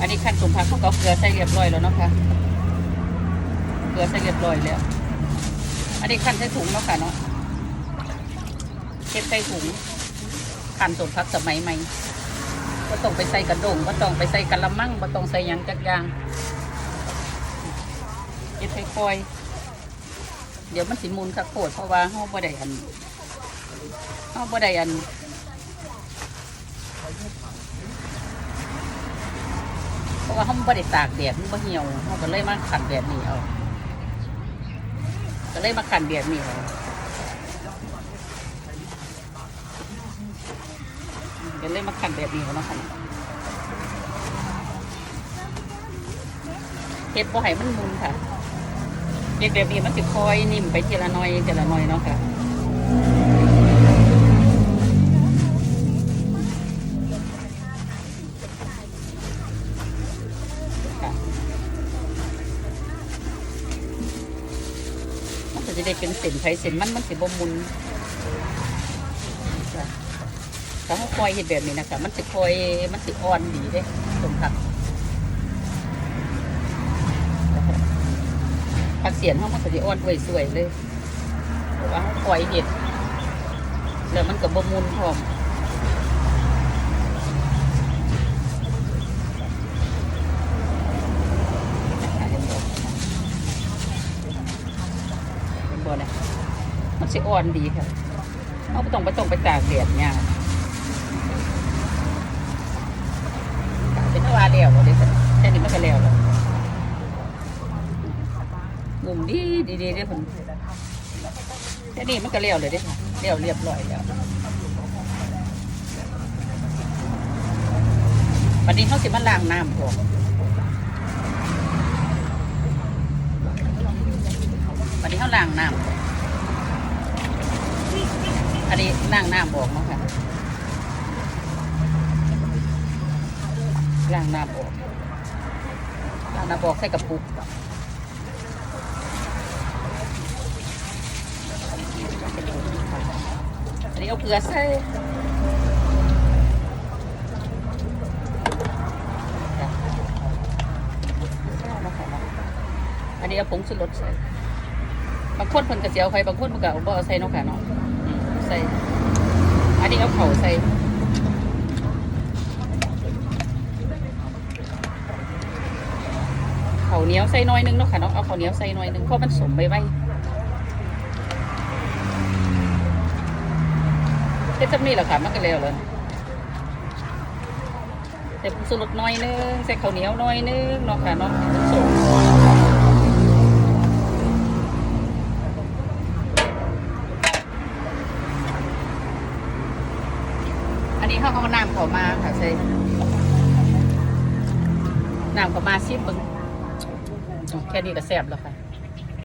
อันนี้ขั้นสมพักเขาก็เอาเกลือใส่เรียบร้อยแล้วเนาะค่ะเกลือใส่เรียบร้อยแล้ว อันนี้ขั้นใส่ถุงเนาะค่ะเนาะเก็บใส่ถุงขั้นสมพักสมัยใหม่ก็ต้องไปใส่กระดงก็ต้องไปใส่กระมังก็ต้องใส่ยังจักยางเก็บใส่คอยเดี๋ยวมันสิมูลคักโคตรเพราะว่าเฮาบ่ได้อันเฮาบ่ได้อัน ราะว่าเขาไม่ได้ตากแดดมันบ่เหี่ยวเขาก็เลยมาขันแบบนี้เอาก็เลยมาขันแบบนี้เอาก็เลยมาขันแบบนี้เอาเนาะค่ะเฮ็ดบ่ให้มันมุนค่ะเฮ็ดแบบนี้มันสิคอยนิ่มไปทีละน้อยทีละน้อยเนาะค่ะ จะได้เป็นเส้นไผเส้นมันมันสิบ่มุนจ้ะถ้าเขาคอยเห็ดแบบนี้นะคะมันสิคอยมันสิอ่อนดีเด้สมผักผักเสียนเขามันก็จะอ่อนไว้สวยเลยเพราะว่าเขาคอยเห็ดแล้วมันกับ่มุนพร้อม บ่เนี่ยมันสิอ่อนดีค่ะเอาไปต้องไปต้องไปตากแดดเนี่ยเป็นว่าแล้วบ่ได้ค่ะแค่นี้มันก็แล้วแล้วมุมดีดีดีเด้อเพิ่นแค่นี้มันก็แล้วเลยเด้ค่ะแล้วเรียบร้อยแล้ววันนี้เขาสิมาล้างน้ำก่อนวันนี้ เขาล้างน้ำอันนี้ล้างน้ำบอกเนาะค่ะล้างน้ำออกล้างน้ำออกใส่กระปุกอันนี้เอาเกลือใส่อันนี้เอาผงชูรสใส่ บางคนเพิ่นก็สิเอาไปบางคนเพิ่นก็เอาบ่เอาใส่เนาะค่ะเนาะอืมใส่ อันนี้เอาเข่าใส่เข่าวเหนียวใส่หน้อยนึงเนาะค่ะเนาะเอาข้าวเหนียวใส่หน้อยนึงเพราะมันสมไปไว้เฮ็ดจำนี่แหละค่ะมันก็แล้วเลยใส่ผงชูรสน้อยนึงใส่ข้าวเหนียวน้อยนึงเนาะค่ะเนาะสม นนี้เขาเอาน้ำเขามาค่ะใช่น้ำเขามาซิมเบึงแค่นี้ก็แซ่บแล้วค่ะ